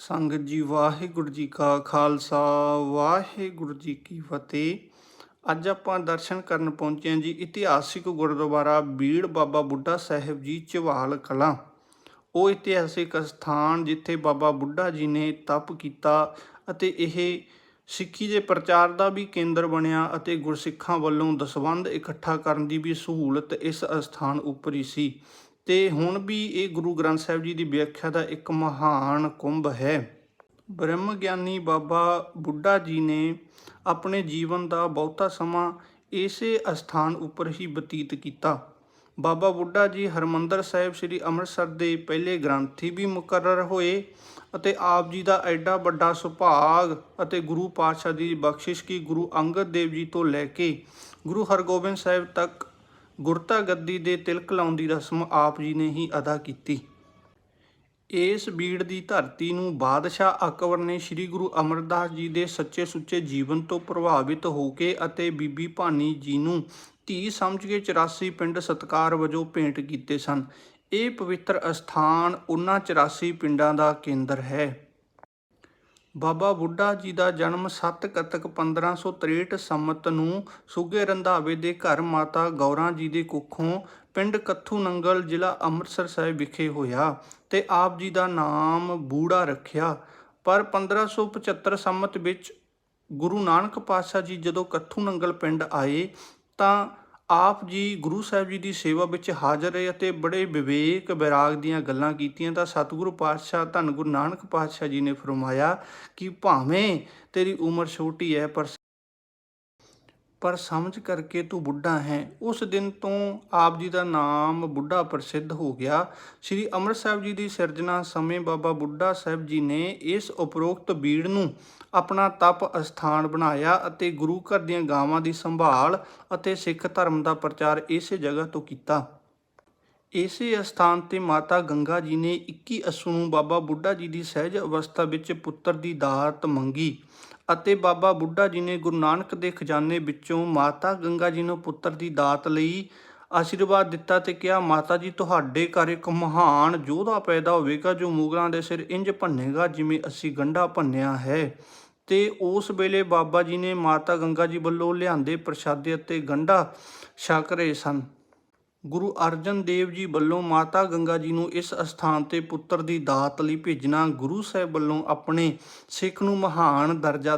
ਸੰਗਤ ਜੀ ਵਾਹਿਗੁਰੂ ਜੀ ਕਾ ਖਾਲਸਾ, ਵਾਹਿਗੁਰੂ ਜੀ ਕੀ ਫਤਿਹ। ਅੱਜ ਆਪਾਂ ਦਰਸ਼ਨ ਕਰਨ ਪਹੁੰਚੇ ਹਾਂ ਜੀ ਇਤਿਹਾਸਿਕ ਗੁਰਦੁਆਰਾ ਬੀੜ ਬਾਬਾ ਬੁੱਢਾ ਸਾਹਿਬ ਜੀ ਚਵਾਲ ਕਲਾਂ। ਉਹ ਇਤਿਹਾਸਿਕ ਸਥਾਨ ਜਿੱਥੇ ਬਾਬਾ ਬੁੱਢਾ ਜੀ ਨੇ ਤਪ ਕੀਤਾ ਅਤੇ ਇਹ ਸਿੱਖੀ ਦੇ ਪ੍ਰਚਾਰ ਦਾ ਵੀ ਕੇਂਦਰ ਬਣਿਆ ਅਤੇ ਗੁਰਸਿੱਖਾਂ ਵੱਲੋਂ ਦਸਵੰਧ ਇਕੱਠਾ ਕਰਨ ਦੀ ਵੀ ਸਹੂਲਤ ਇਸ ਅਸਥਾਨ ਉੱਪਰ ਹੀ ਸੀ। ਤੇ ਹੁਣ ਵੀ ਇਹ ਗੁਰੂ ਗ੍ਰੰਥ ਸਾਹਿਬ ਜੀ ਦੀ ਵਿਆਖਿਆ ਦਾ ਇੱਕ ਮਹਾਨ ਕੁੰਭ ਹੈ। ਬ੍ਰਹਮ ਗਿਆਨੀ ਬਾਬਾ ਬੁੱਢਾ ਜੀ ਨੇ ਆਪਣੇ ਜੀਵਨ ਦਾ ਬਹੁਤਾ ਸਮਾਂ ਇਸੇ ਅਸਥਾਨ ਉੱਪਰ ਹੀ ਬਤੀਤ ਕੀਤਾ। ਬਾਬਾ ਬੁੱਢਾ ਜੀ ਹਰਮੰਦਰ ਸਾਹਿਬ ਸ੍ਰੀ ਅੰਮ੍ਰਿਤਸਰ ਦੇ ਪਹਿਲੇ ਗ੍ਰੰਥੀ ਵੀ ਮੁਕਰਰ ਹੋਏ ਅਤੇ ਆਪ ਜੀ ਦਾ ਐਡਾ ਵੱਡਾ ਸੁਭਾਗ ਅਤੇ ਗੁਰੂ ਪਾਤਸ਼ਾਹ ਦੀ ਬਖਸ਼ਿਸ਼ ਕੀ ਗੁਰੂ ਅੰਗਦ ਦੇਵ ਜੀ ਤੋਂ ਲੈ ਕੇ ਗੁਰੂ ਹਰਗੋਬਿੰਦ ਸਾਹਿਬ ਤੱਕ ਗੁਰਤਾ ਗੱਦੀ ਦੇ ਤਿਲਕ ਲਾਉਣ ਦੀ ਰਸਮ ਆਪ ਜੀ ਨੇ ਹੀ ਅਦਾ ਕੀਤੀ। ਇਸ ਬੀੜ ਦੀ ਧਰਤੀ ਨੂੰ ਬਾਦਸ਼ਾਹ ਅਕਬਰ ਨੇ ਸ੍ਰੀ ਗੁਰੂ ਅਮਰਦਾਸ ਜੀ ਦੇ ਸੱਚੇ ਸੁੱਚੇ ਜੀਵਨ ਤੋਂ ਪ੍ਰਭਾਵਿਤ ਹੋ ਕੇ ਅਤੇ ਬੀਬੀ ਭਾਨੀ ਜੀ ਨੂੰ ਧੀ ਸਮਝ ਕੇ 84 ਪਿੰਡ ਸਤਕਾਰ ਵਜੋਂ ਭੇਂਟ ਕੀਤੇ ਸਨ। ਇਹ ਪਵਿੱਤਰ ਅਸਥਾਨ ਉਹਨਾਂ 84 ਪਿੰਡਾਂ ਦਾ ਕੇਂਦਰ ਹੈ। ਬਾਬਾ ਬੁੱਢਾ ਜੀ ਦਾ ਜਨਮ 7 ਕੱਤਕ 1563 ਸੰਮਤ ਨੂੰ ਸੁਗੇ ਰੰਧਾਵੇ ਦੇ ਘਰ ਮਾਤਾ ਗੌਰਾਂ ਜੀ ਦੇ ਕੁੱਖੋਂ ਪਿੰਡ ਕੱਥੂ ਨੰਗਲ ਜ਼ਿਲ੍ਹਾ ਅੰਮ੍ਰਿਤਸਰ ਸਾਹਿਬ ਵਿਖੇ ਹੋਇਆ ਤੇ ਆਪ ਜੀ ਦਾ ਨਾਮ ਬੂੜਾ ਰੱਖਿਆ। ਪਰ 1575 ਸੰਮਤ ਵਿੱਚ ਗੁਰੂ ਨਾਨਕ ਪਾਤਸ਼ਾਹ ਜੀ ਜਦੋਂ ਕੱਥੂ ਨੰਗਲ ਪਿੰਡ ਆਏ ਤਾਂ ਆਪ ਜੀ ਗੁਰੂ ਸਾਹਿਬ ਜੀ ਦੀ ਸੇਵਾ ਵਿੱਚ ਹਾਜ਼ਰ ਰਹੇ ਅਤੇ ਬੜੇ ਵਿਵੇਕ, ਵਿਰਾਗ ਦੀਆਂ ਗੱਲਾਂ ਕੀਤੀਆਂ ਤਾਂ ਸਤਿਗੁਰੂ ਪਾਤਸ਼ਾਹ, ਧੰਨ ਗੁਰੂ ਨਾਨਕ ਪਾਤਸ਼ਾਹ ਜੀ ਨੇ ਫਰਮਾਇਆ ਕਿ ਭਾਵੇਂ ਤੇਰੀ ਉਮਰ ਛੋਟੀ ਹੈ, ਪਰ ਪਰ ਸਮਝ ਕਰਕੇ ਤੂੰ ਬੁੱਢਾ ਹੈ। ਉਸ ਦਿਨ ਤੋਂ ਆਪ ਜੀ ਦਾ ਨਾਮ ਬੁੱਢਾ ਪ੍ਰਸਿੱਧ ਹੋ ਗਿਆ। ਸ੍ਰੀ ਅੰਮ੍ਰਿਤ ਸਾਹਿਬ ਜੀ ਦੀ ਸਿਰਜਣਾ ਸਮੇਂ ਬਾਬਾ ਬੁੱਢਾ ਸਾਹਿਬ ਜੀ ਨੇ ਇਸ ਉਪਰੋਕਤ ਬੀੜ ਨੂੰ ਆਪਣਾ ਤਪ ਅਸਥਾਨ ਬਣਾਇਆ ਅਤੇ ਗੁਰੂ ਘਰ ਦੀਆਂ ਗਾਵਾਂ ਦੀ ਸੰਭਾਲ ਅਤੇ ਸਿੱਖ ਧਰਮ ਦਾ ਪ੍ਰਚਾਰ ਇਸੇ ਜਗ੍ਹਾ ਤੋਂ ਕੀਤਾ। ਇਸੇ ਅਸਥਾਨ ਤੇ ਮਾਤਾ ਗੰਗਾ ਜੀ ਨੇ 21 ਅਸੂ ਨੂੰ ਬਾਬਾ ਬੁੱਢਾ ਜੀ ਦੀ ਸਹਿਜ ਅਵਸਥਾ ਵਿੱਚ ਪੁੱਤਰ ਦੀ ਦਾਤ ਮੰਗੀ ਅਤੇ ਬਾਬਾ ਬੁੱਢਾ ਜੀ ਨੇ ਗੁਰੂ ਨਾਨਕ ਦੇ ਖਜ਼ਾਨੇ ਵਿੱਚੋਂ ਮਾਤਾ ਗੰਗਾ ਜੀ ਨੂੰ ਪੁੱਤਰ ਦੀ ਦਾਤ ਲਈ ਆਸ਼ੀਰਵਾਦ ਦਿੱਤਾ ਤੇ ਕਿਹਾ, ਮਾਤਾ ਜੀ, ਤੁਹਾਡੇ ਘਰ ਇੱਕ ਮਹਾਨ ਯੋਧਾ ਪੈਦਾ ਹੋਵੇਗਾ ਜੋ ਮੁਗਲਾਂ ਦੇ ਸਿਰ ਇੰਜ ਭੰਨੇਗਾ ਜਿਵੇਂ ਅਸੀਂ ਗੰਢਾ ਭੰਨਿਆ ਹੈ। ਤੇ ਉਸ ਵੇਲੇ ਬਾਬਾ ਜੀ ਨੇ ਮਾਤਾ ਗੰਗਾ ਜੀ ਵੱਲੋਂ ਲਿਆਂਦੇ ਪ੍ਰਸ਼ਾਦੇ ਅਤੇ ਗੰਢਾ ਛਕ ਰਹੇ ਸਨ। ਗੁਰੂ ਅਰਜਨ ਦੇਵ ਜੀ ਵੱਲੋਂ ਮਾਤਾ ਗੰਗਾ ਜੀ ਨੂੰ ਇਸ ਅਸਥਾਨ ਤੇ ਪੁੱਤਰ ਦੀ ਦਾਤ ਲਈ ਭੇਜਣਾ ਗੁਰੂ ਸਾਹਿਬ ਵੱਲੋਂ ਆਪਣੇ ਸਿੱਖ ਨੂੰ ਮਹਾਨ ਦਰਜਾ